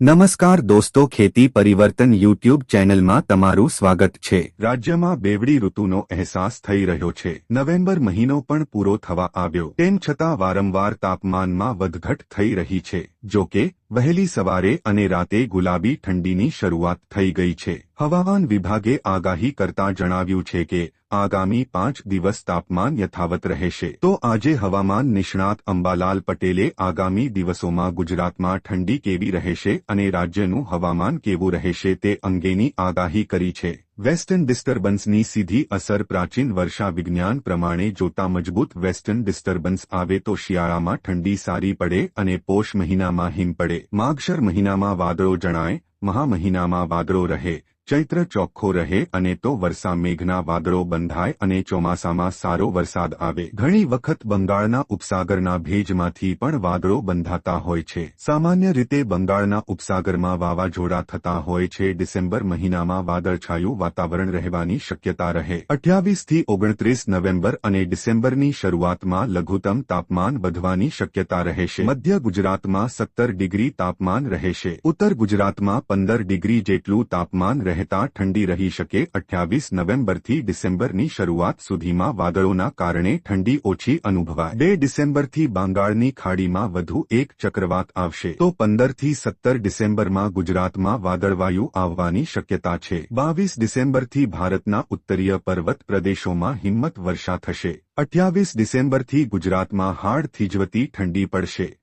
નમસ્કાર દોસ્તો, ખેતી પરિવર્તન યુટ્યુબ ચેનલમાં તમારું સ્વાગત છે. રાજ્યમાં બેવડી ઋતુનો અહેસાસ થઈ રહ્યો છે. નવેમ્બર મહિનો પણ પૂરો થવા આવ્યો. તેમ છતાં વારંવાર તાપમાનમાં વધઘટ થઈ રહી છે. જો કે વહેલી સવારે અને રાતે ગુલાબી ઠંડીની શરૂઆત થઈ ગઈ છે. હવામાન વિભાગે આગાહી કરતા જણાવ્યું છે કે, આગામી પાંચ દિવસ તાપમાન યથાવત રહેશે. તો આજે હવામાન નિષ્ણાત અંબાલાલ પટેલે આગામી દિવસોમાં ગુજરાતમાં ઠંડી કેવી રહેશે અને રાજ્યનું હવામાન કેવું રહેશે તે અંગેની આગાહી કરી છે. વેસ્ટર્ન ડિસ્ટર્બન્સની સીધી અસર પ્રાચીન વર્ષા વિજ્ઞાન પ્રમાણે જોતા મજબૂત વેસ્ટર્ન ડિસ્ટર્બન્સ આવે તો શિયાળામાં ઠંડી સારી પડે અને પોષ મહિનામાં હિમ પડે. માગશર મહિનામાં વાદળો જણાય મહા મહિનામાં વાદળો રહે, ચૈત્ર ચોખ્ખો રહે અને તો વર્ષા મેઘના વાદળો બંધાય અને ચોમાસામાં સારો વરસાદ આવે. ઘણી વખત બંગાળના ઉપસાગરના ભેજમાંથી પણ વાદળો બંધાતા હોય છે. સામાન્ય રીતે બંગાળના ઉપસાગરમાં વાવાઝોડા થતા હોય છે. ડિસેમ્બર મહિનામાં વાદળછાયું વાતાવરણ રહેવાની શક્યતા રહે. અઠ્યાવીસથી ઓગણત્રીસ નવેમ્બર અને ડિસેમ્બરની શરૂઆતમાં લઘુત્તમ તાપમાન વધવાની શક્યતા રહેશે. મધ્ય ગુજરાતમાં સત્તર ડિગ્રી તાપમાન રહેશે. ઉત્તર ગુજરાતમાં પંદર ડિગ્રી જેટલું તાપમાન રહેતા ઠંડી રહી શકે અઠ્યાવીસ નવેમ્બરથી ડિસેમ્બરની શરૂઆત સુધીમાં વાદળોના કારણે ઠંડી ઓછી અનુભવાય. બે ડિસેમ્બરથી બંગાળની ખાડીમાં વધુ એક ચક્રવાત આવશે. તો પંદરથી સત્તર ડિસેમ્બરમાં ગુજરાતમાં વાદળવાયુ આવવાની શક્યતા છે. બાવીસ ડિસેમ્બરથી ભારતના ઉત્તરીય પર્વત પ્રદેશોમાં હિંમત વર્ષા થશે. અઠ્યાવીસ ડિસેમ્બરથી ગુજરાતમાં હાડ થીજવતી ઠંડી પડશે.